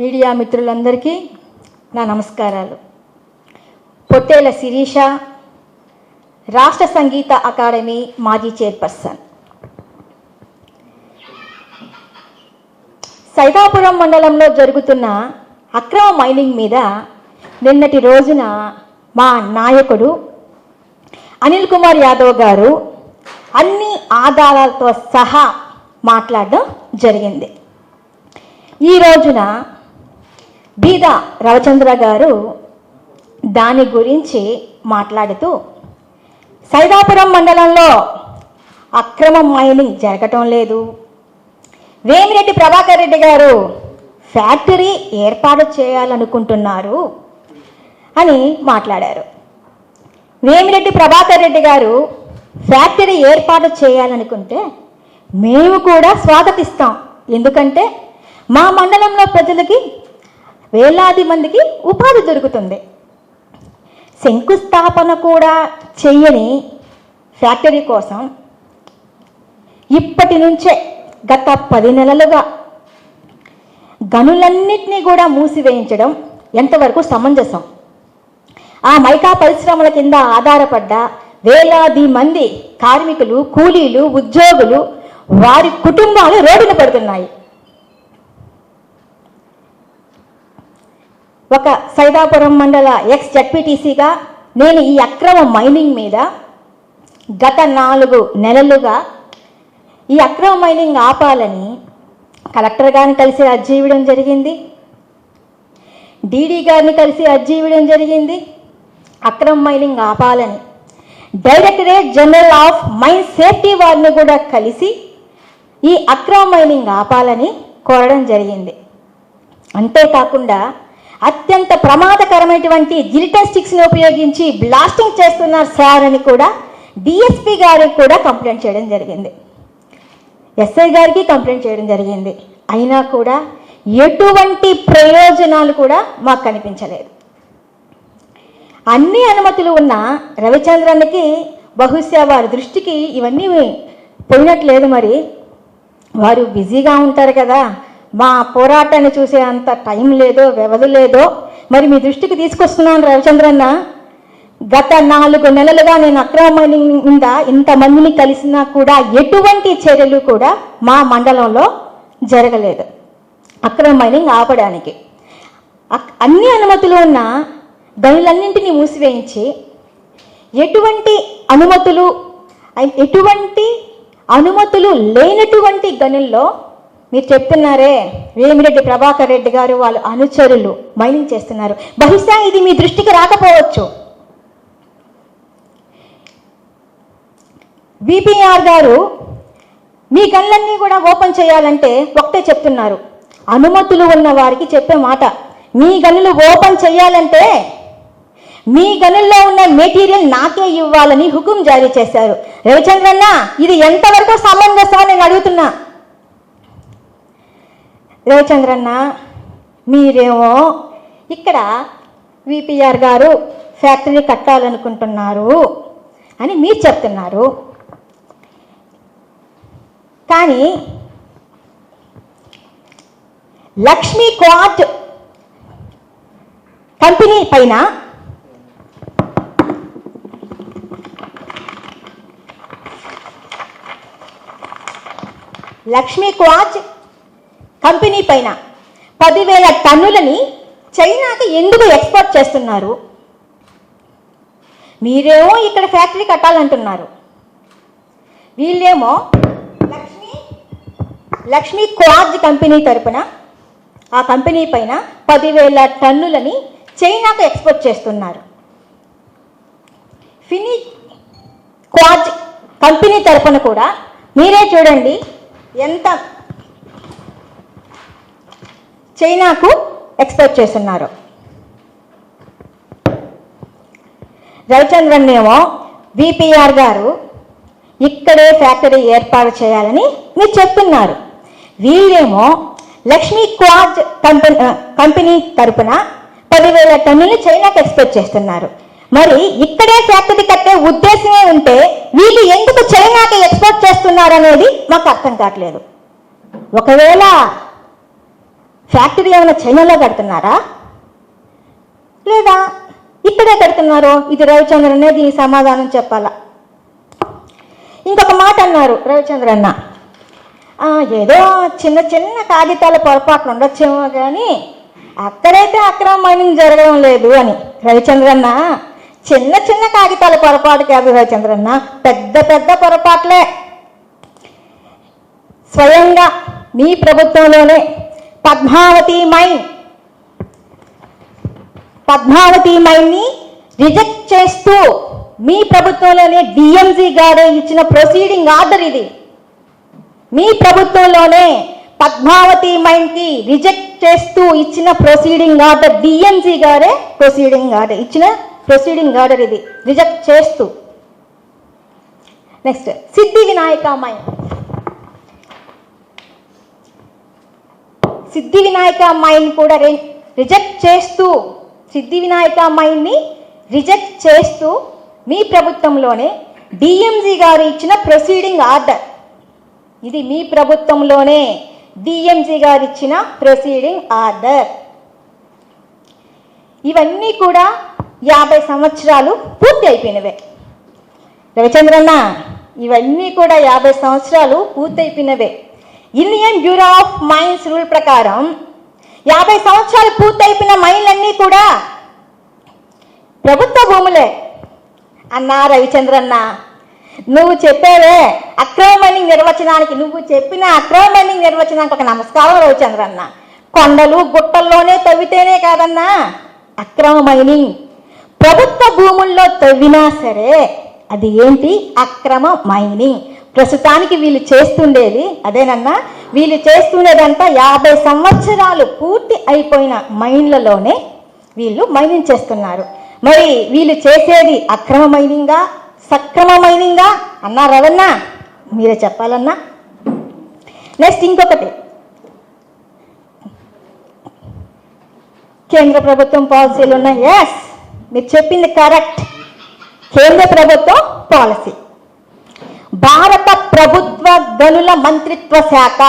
Media మిత్రులందరికీ నా నమస్కారాలు. పొట్టేల శిరీష రాష్ట్ర సంగీత అకాడమీ మాజీ చైర్పర్సన్. సైదాపురం మండలంలో జరుగుతున్న అక్రమ మైనింగ్ మీద నిన్నటి రోజున మా నాయకుడు అనిల్ కుమార్ యాదవ్ గారు అన్ని ఆధారాలతో సహా మాట్లాడడం జరిగింది. ఈ రోజున బీద రవిచంద్ర గారు దాని గురించి మాట్లాడుతూ సైదాపురం మండలంలో అక్రమ మైనింగ్ జరగటం లేదు. వేమిరెడ్డి ప్రభాకర్ రెడ్డి గారు ఫ్యాక్టరీ ఏర్పాటు చేయాలనుకుంటున్నారు అని మాట్లాడారు. వేమిరెడ్డి ప్రభాకర్ రెడ్డి గారు ఫ్యాక్టరీ ఏర్పాటు చేయాలనుకుంటే మేము కూడా స్వాగతిస్తాం. ఎందుకంటే మా మండలంలో ప్రజలకి వేలాది మందికి ఉపాధి దొరుకుతుంది. శంకుస్థాపన కూడా చెయ్యని ఫ్యాక్టరీ కోసం ఇప్పటి నుంచే గత పది నెలలుగా గనులన్నింటినీ కూడా మూసివేయించడం ఎంతవరకు సమంజసం? ఆ మైకా పరిశ్రమల కింద ఆధారపడ్డ వేలాది మంది కార్మికులు కూలీలు ఉద్యోగులు వారి కుటుంబాలు రోడ్డున పడుతున్నాయి. ఒక సైదాపురం మండల ఎక్స్ జడ్పీటీసీగా నేను ఈ అక్రమ మైనింగ్ మీద గత నాలుగు నెలలుగా ఈ అక్రమ మైనింగ్ ఆపాలని కలెక్టర్ గారిని కలిసి అర్జీ ఇవ్వడం జరిగింది. డీడీ గారిని కలిసి అర్జీ ఇవ్వడం జరిగింది. అక్రమ మైనింగ్ ఆపాలని directorate general of mine safety వారిని కూడా కలిసి ఈ అక్రమ మైనింగ్ ఆపాలని కోరడం జరిగింది. అంతేకాకుండా అత్యంత ప్రమాదకరమైనటువంటి జిలిటాస్టిక్స్ని ఉపయోగించి బ్లాస్టింగ్ చేస్తున్నారు సార్ అని కూడా డిఎస్పి గారికి కూడా కంప్లైంట్ చేయడం జరిగింది. ఎస్ఐ గారికి కంప్లైంట్ చేయడం జరిగింది. అయినా కూడా ఎటువంటి ప్రయోజనాలు కూడా మాకు కనిపించలేదు. అన్ని అనుమతులు ఉన్న రవిచంద్రన్కి బహుశా వారి దృష్టికి ఇవన్నీ పోయినట్లేదు మరి. వారు బిజీగా ఉంటారు కదా. మా పోరాటాన్ని చూసే అంత టైం లేదో వ్యవధి లేదో మరి మీ దృష్టికి తీసుకొస్తున్నాను రవిచంద్రన్న. గత నాలుగు నెలలుగా నేను అక్రమ మైనింగ్ మీద ఇంతమందిని కలిసినా కూడా ఎటువంటి చర్యలు కూడా మా మండలంలో జరగలేదు. అక్రమ మైనింగ్ ఆపడానికి. అక్- అన్ని అనుమతులు ఉన్న గనులన్నింటినీ మూసివేయించి ఎటువంటి అనుమతులు ఐ- ఎటువంటి అనుమతులు లేనటువంటి గనుల్లో మీరు చెప్తున్నారే వేమిరెడ్డి ప్రభాకర్ రెడ్డి గారు వాళ్ళ అనుచరులు మైనింగ్ చేస్తున్నారు. బహుశా ఇది మీ దృష్టికి రాకపోవచ్చు. విపిఆర్ గారు మీ గన్లన్నీ కూడా ఓపెన్ చేయాలంటే ఒకటే చెప్తున్నారు. అనుమతులు ఉన్న వారికి చెప్పే మాట. మీ గనులు ఓపెన్ చేయాలంటే మీ గనుల్లో ఉన్న మెటీరియల్ నాకే ఇవ్వాలని హుకుం జారీ చేశారు. రవిచంద్రన్న ఇది ఎంతవరకు సమంజసం అని నేను అడుగుతున్నా. రవిచంద్రన్న మీరేమో ఇక్కడ విపిఆర్ గారు ఫ్యాక్టరీ కట్టాలనుకుంటున్నారు అని మీరు చెప్తున్నారు. కానీ లక్ష్మీ క్వాట్ కంపెనీ పైన లక్ష్మీ క్వాచ్ కంపెనీ పైన పదివేల టన్నులని చైనాకి ఎందుకు ఎక్స్పోర్ట్ చేస్తున్నారు? మీరేమో ఇక్కడ ఫ్యాక్టరీ కట్టాలంటున్నారు. వీళ్ళేమో లక్ష్మి లక్ష్మీ క్వార్జ్ కంపెనీ తరపున ఆ కంపెనీ పైన పదివేల టన్నులని చైనాకు ఎక్స్పోర్ట్ చేస్తున్నారు. ఫిని క్వార్జ్ కంపెనీ తరపున కూడా మీరే చూడండి ఎంత చైనాకు ఎక్స్పోర్ట్ చేస్తున్నారు. రవిచంద్రన్ ఏమో విపిఆర్ గారు ఇక్కడే ఫ్యాక్టరీ ఏర్పాటు చేయాలని మీరు చెప్తున్నారు. వీళ్ళేమో లక్ష్మీ క్వాజ్ కంపెనీ కంపెనీ తరపున పదివేల టన్నులు చైనాకి ఎక్స్పెక్ట్ చేస్తున్నారు. మరి ఇక్కడే ఫ్యాక్టరీ కట్టే ఉద్దేశమే ఉంటే వీళ్ళు ఎందుకు చైనాకి ఎక్స్పోర్ట్ చేస్తున్నారు అనేది మాకు అర్థం కావట్లేదు. ఒకవేళ ఫ్యాక్టరీ ఏమైనా చైనాలో కడుతున్నారా? లేదా ఇక్కడే కడుతున్నారు? ఇది రవిచంద్రనే దీనికి సమాధానం చెప్పాలా? ఇంకొక మాట అన్నారు రవిచంద్రన్న అన్న. ఏదో చిన్న చిన్న కాగితాల పొరపాట్లు ఉండొచ్చేమో కానీ అక్కడైతే అక్రమ మైనింగ్ జరగడం లేదు అని. రవిచంద్రన్న చిన్న చిన్న కాగితాల పొరపాటు కాదు రవిచంద్రన్న పెద్ద పెద్ద పొరపాట్లే. స్వయంగా మీ ప్రభుత్వంలోనే పద్మావతి మైన్. పద్మావతి మైన్ని రిజెక్ట్ చేస్తూ మీ ప్రభుత్వంలోనే డిఎంజీ గారు ఇచ్చిన ప్రొసీడింగ్ ఆర్డర్ ఇది. మీ ప్రభుత్వంలోనే పద్మావతి మైన్కి రిజెక్ట్ చేస్తూ ఇచ్చిన ప్రొసీడింగ్ ఆర్డర్ డిఎంజీ గారే ప్రొసీడింగ్ ఆర్డర్ ఇచ్చిన ప్రొసీడింగ్ ఆర్డర్ ఇది. రిజెక్ట్ చేస్తూ. Next Siddhi Vinayaka mine. సిద్ధి వినాయక అమ్మాయిని కూడా రిజెక్ట్ చేస్తూ సిద్ధి వినాయక అమ్మాయిని రిజెక్ట్ చేస్తూ మీ ప్రభుత్వంలోనే డిఎంజీ గారు ఇచ్చిన ప్రొసీడింగ్ ఆర్డర్. ఇది మీ ప్రభుత్వంలోనే డిఎంజీ గారు ఇచ్చిన ప్రొసీడింగ్ ఆర్డర్. ఇవన్నీ కూడా యాభై సంవత్సరాలు పూర్తి అయిపోయినవే. రవిచంద్రన్న ఇవన్నీ కూడా యాభై సంవత్సరాలు పూర్తయిపోయినవే Indian bureau of mines rule ప్రకారం యాభై సంవత్సరాలు పూర్తయిపోయిన మైన్లన్నీ కూడా ప్రభుత్వ భూములే. అన్నా రవిచంద్రన్న నువ్వు చెప్పేవే అక్రమ మైనింగ్ నిర్వచనానికి నువ్వు చెప్పిన అక్రమ మైనింగ్ నిర్వచనానికి ఒక నమస్కారం రవిచంద్రన్న. కొండలు గుట్టల్లోనే తవ్వితేనే కాదన్నా అక్రమ మైనింగ్ ప్రభుత్వ భూముల్లో తవ్వినా సరే అది ఏంటి? అక్రమ మైనింగ్ ప్రస్తుతానికి వీళ్ళు చేస్తుండేది అదేనన్నా వీళ్ళు చేస్తుండేదంతా యాభై సంవత్సరాలు పూర్తి అయిపోయిన మైన్లలోనే వీళ్ళు మైనింగ్ చేస్తున్నారు. మరి వీళ్ళు చేసేది అక్రమ మైనింగా సక్రమ మైనింగా? అన్నా అవన్నా మీరే చెప్పాలన్నా? నెక్స్ట్ ఇంకొకటి. కేంద్ర ప్రభుత్వం పాలసీలు ఉన్నాయి. ఎస్ మీరు చెప్పింది కరెక్ట్. కేంద్ర ప్రభుత్వం పాలసీ. భారత ప్రభుత్వ గనుల మంత్రిత్వ శాఖ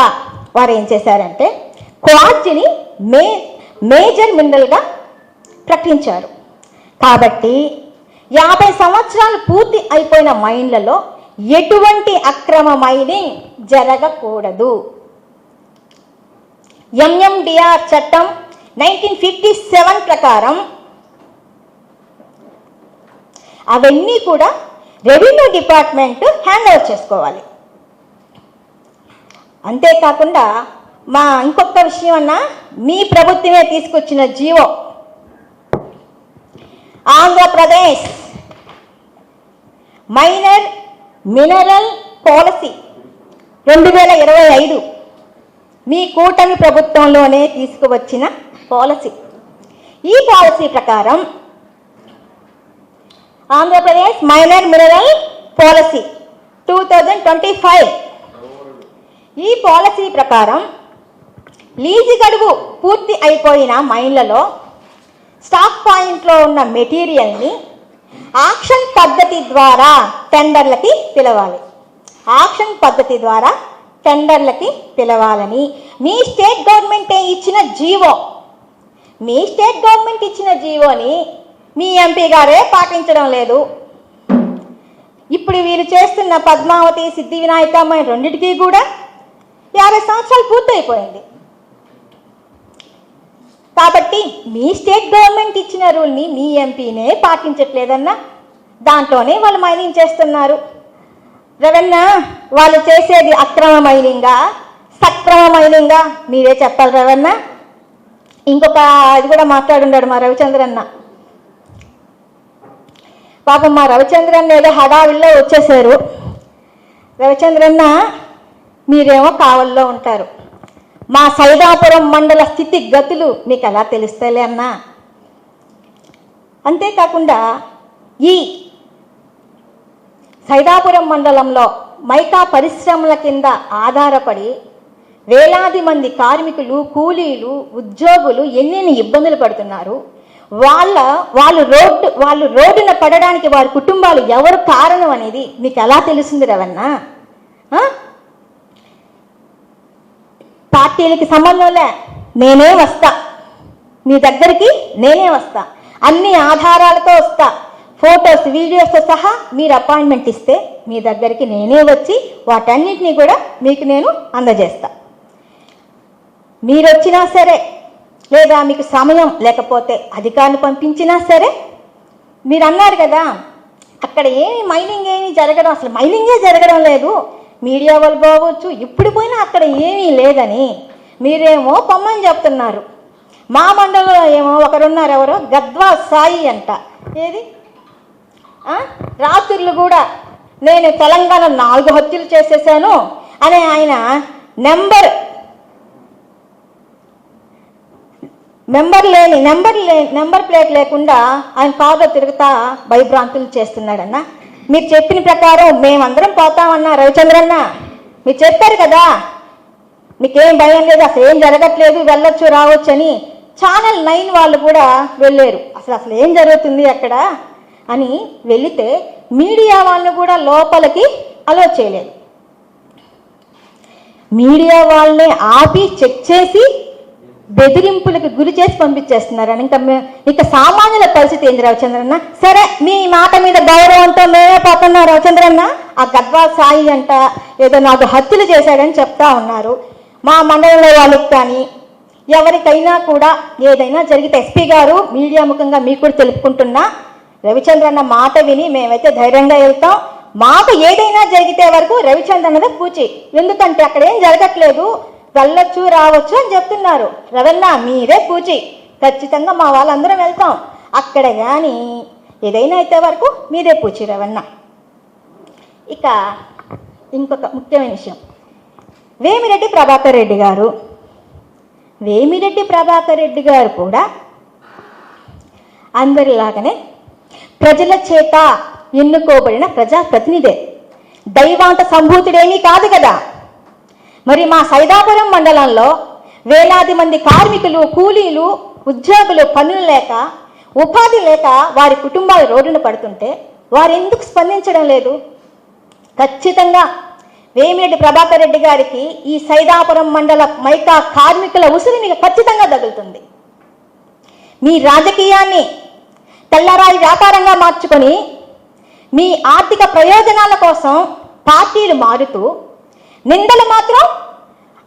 వారు ఏం చేశారంటే క్వార్జిని మే మేజర్ మినరల్గా ప్రకటించారు. కాబట్టి యాభై సంవత్సరాలు పూర్తి అయిపోయిన మైన్లలో ఎటువంటి అక్రమ మైనింగ్ జరగకూడదు. ఎంఎండిఆర్ చట్టం నైన్టీన్ ఫిఫ్టీ సెవెన్ ప్రకారం అవన్నీ కూడా రెవెన్యూ డిపార్ట్మెంట్ హ్యాండ్ ఓవర్ చేసుకోవాలి. అంతేకాకుండా మా ఇంకొక విషయం అన్న మీ ప్రభుత్వమే తీసుకొచ్చిన GO. Andhra Pradesh minor mineral policy రెండు వేల ఇరవై ఐదు మీ కూటమి ప్రభుత్వంలోనే తీసుకువచ్చిన పాలసీ. ఈ పాలసీ ప్రకారం Andhra Pradesh minor mineral policy two thousand twenty five ఈ పాలసీ ప్రకారం లీజు గడువు పూర్తి అయిపోయిన మైన్లలో స్టాక్ పాయింట్లో ఉన్న మెటీరియల్ని ఆక్షన్ పద్ధతి ద్వారా టెండర్లకి పిలవాలి. ఆక్షన్ పద్ధతి ద్వారా టెండర్లకి పిలవాలని. మీ స్టేట్ గవర్నమెంటే ఇచ్చిన జీవో. మీ స్టేట్ గవర్నమెంట్ ఇచ్చిన జీవోని మీ ఎంపీ గారే పాటించడం లేదు. ఇప్పుడు వీరు చేస్తున్న పద్మావతి సిద్ధి వినాయకమ్మ రెండింటికి కూడా యాభై సంవత్సరాలు పూర్తయిపోయింది. కాబట్టి మీ స్టేట్ గవర్నమెంట్ ఇచ్చిన రూల్ని మీ ఎంపీనే పాటించట్లేదన్నా దాంట్లోనే వాళ్ళు మైనింగ్ చేస్తున్నారు. రవన్న వాళ్ళు చేసేది అక్రమ మైనింగా సక్రమ మైనింగా మీరే చెప్పాలి రవన్న. ఇంకొక అది కూడా మాట్లాడున్నాడు మా రవిచంద్రన్న. పాపం మా రవిచంద్రన్న ఏదో హడావిల్లో వచ్చేసారు రవిచంద్రన్న మీరేమో కావల్లో ఉంటారు. మా సైదాపురం మండల స్థితి గతులు మీకు ఎలా తెలుస్తాయిలే అన్నా. అంతేకాకుండా ఈ సైదాపురం మండలంలో మైకా పరిశ్రమల కింద ఆధారపడి వేలాది మంది కార్మికులు కూలీలు ఉద్యోగులు ఎన్నెన్ని ఇబ్బందులు పడుతున్నారు? వాళ్ళ వాళ్ళు రోడ్డు వాళ్ళు రోడ్డున పడడానికి వారి కుటుంబాలు ఎవరు కారణం అనేది మీకు ఎలా తెలుస్తుంది రవన్నా పార్టీలకి పార్టీలకి సంబంధంలే నేనే వస్తా. మీ దగ్గరికి నేనే వస్తా. అన్ని ఆధారాలతో వస్తా. ఫొటోస్ వీడియోస్తో సహా మీరు అపాయింట్మెంట్ ఇస్తే మీ దగ్గరికి నేనే వచ్చి వాటన్నిటినీ కూడా మీకు నేను అందజేస్తా. మీరు వచ్చినా సరే లేదా మీకు సమయం లేకపోతే అధికారులు పంపించినా సరే మీరు అన్నారు కదా అక్కడ ఏమి మైనింగ్ ఏమి జరగడం అసలు మైనింగే జరగడం లేదు. మీడియా వాళ్ళు పోవచ్చు ఇప్పుడు పోయినా అక్కడ ఏమీ లేదని మీరేమో పొమ్మని చెప్తున్నారు. మా మండలంలో ఏమో ఒకరున్నారు ఎవరో గద్వా సాయి అంట. ఏది? రాత్రులు కూడా నేను తెలంగాణ నాలుగు హత్యలు చేసేసాను అని ఆయన నెంబర్ నెంబర్ లేని నెంబర్ లే నెంబర్ ప్లేట్ లేకుండా ఆయన కారులో తిరుగుతా భయభ్రాంతులు చేస్తున్నాడన్న. మీరు చెప్పిన ప్రకారం మేమందరం పోతామన్నా రవిచంద్రన్న. మీరు చెప్పారు కదా మీకేం భయం లేదు అసలు ఏం జరగట్లేదు వెళ్ళొచ్చు రావచ్చు అని. ఛానల్ నైన్ వాళ్ళు కూడా వెళ్ళారు. అసలు అసలు ఏం జరుగుతుంది అక్కడ అని వెళితే మీడియా వాళ్ళని కూడా లోపలికి అలో చేయలేదు. మీడియా వాళ్ళని ఆపి చెక్ చేసి బెదిరింపులకు గురి చేసి పంపించేస్తున్నారని ఇంకా మే- ఇక సామాన్యుల పరిస్థితి ఏంది రవిచంద్రన్న? సరే మీ మాట మీద గౌరవంతో మేమే పోతున్నాం రవిచంద్రన్న. ఆ గద్వా సాయి అంట ఏదో నాకు హత్యలు చేశాడని చెప్తా ఉన్నారు. మా మండలంలో వాళ్ళకి కానీ ఎవరికైనా కూడా ఏదైనా జరిగితే ఎస్పీ గారు మీడియా ముఖంగా మీకు కూడా తెలుపుకుంటున్నా. రవిచంద్రన్న మాట విని మేమైతే ధైర్యంగా వెళ్తాం. మాకు ఏదైనా జరిగితే వరకు రవిచంద్రన్నదే పూచి. ఎందుకంటే అక్కడ ఏం జరగట్లేదు. వెళ్ళొచ్చు రావచ్చు అని చెప్తున్నారు. రవన్న మీరే పూచి. ఖచ్చితంగా మా వాళ్ళందరం వెళ్తాం. అక్కడ కానీ ఏదైనా అయితే వరకు మీరే పూచి రవన్న ఇక ఇంకొక ముఖ్యమైన విషయం. వేమిరెడ్డి ప్రభాకర్ రెడ్డి గారు. వేమిరెడ్డి ప్రభాకర్ రెడ్డి గారు కూడా అందరిలాగానే ప్రజల చేత ఎన్నుకోబడిన ప్రజాప్రతినిధే. దైవాంత సంభూతుడేమీ కాదు కదా. మరి మా సైదాపురం మండలంలో వేలాది మంది కార్మికులు కూలీలు ఉద్యోగులు పనులు లేక ఉపాధి లేక వారి కుటుంబాలు రోడ్డున పడుతుంటే వారు ఎందుకు స్పందించడం లేదు? ఖచ్చితంగా వేమిరెడ్డి ప్రభాకర్ రెడ్డి గారికి ఈ సైదాపురం మండల మైకా కార్మికుల ఉసిరి మీకు ఖచ్చితంగా తగులుతుంది. మీ రాజకీయాన్ని తెల్లరాయి వ్యాపారంగా మార్చుకొని మీ ఆర్థిక ప్రయోజనాల కోసం పార్టీలు మారుతూ నిందలు మాత్రం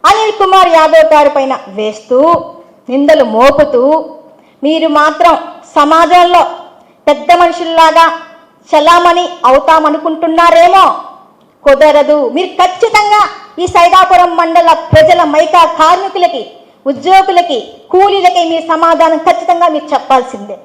అనిల్ కుమార్ యాదవ్ గారి పైన వేస్తూ నిందలు మోపుతూ మీరు మాత్రం సమాజంలో పెద్ద మనుషుల్లాగా చలామణి అవుతామనుకుంటున్నారేమో కుదరదు. మీరు ఖచ్చితంగా ఈ సైదాపురం మండల ప్రజల మైకా కార్మికులకి ఉద్యోగులకి కూలీలకి మీ సమాధానం ఖచ్చితంగా మీరు చెప్పాల్సిందే.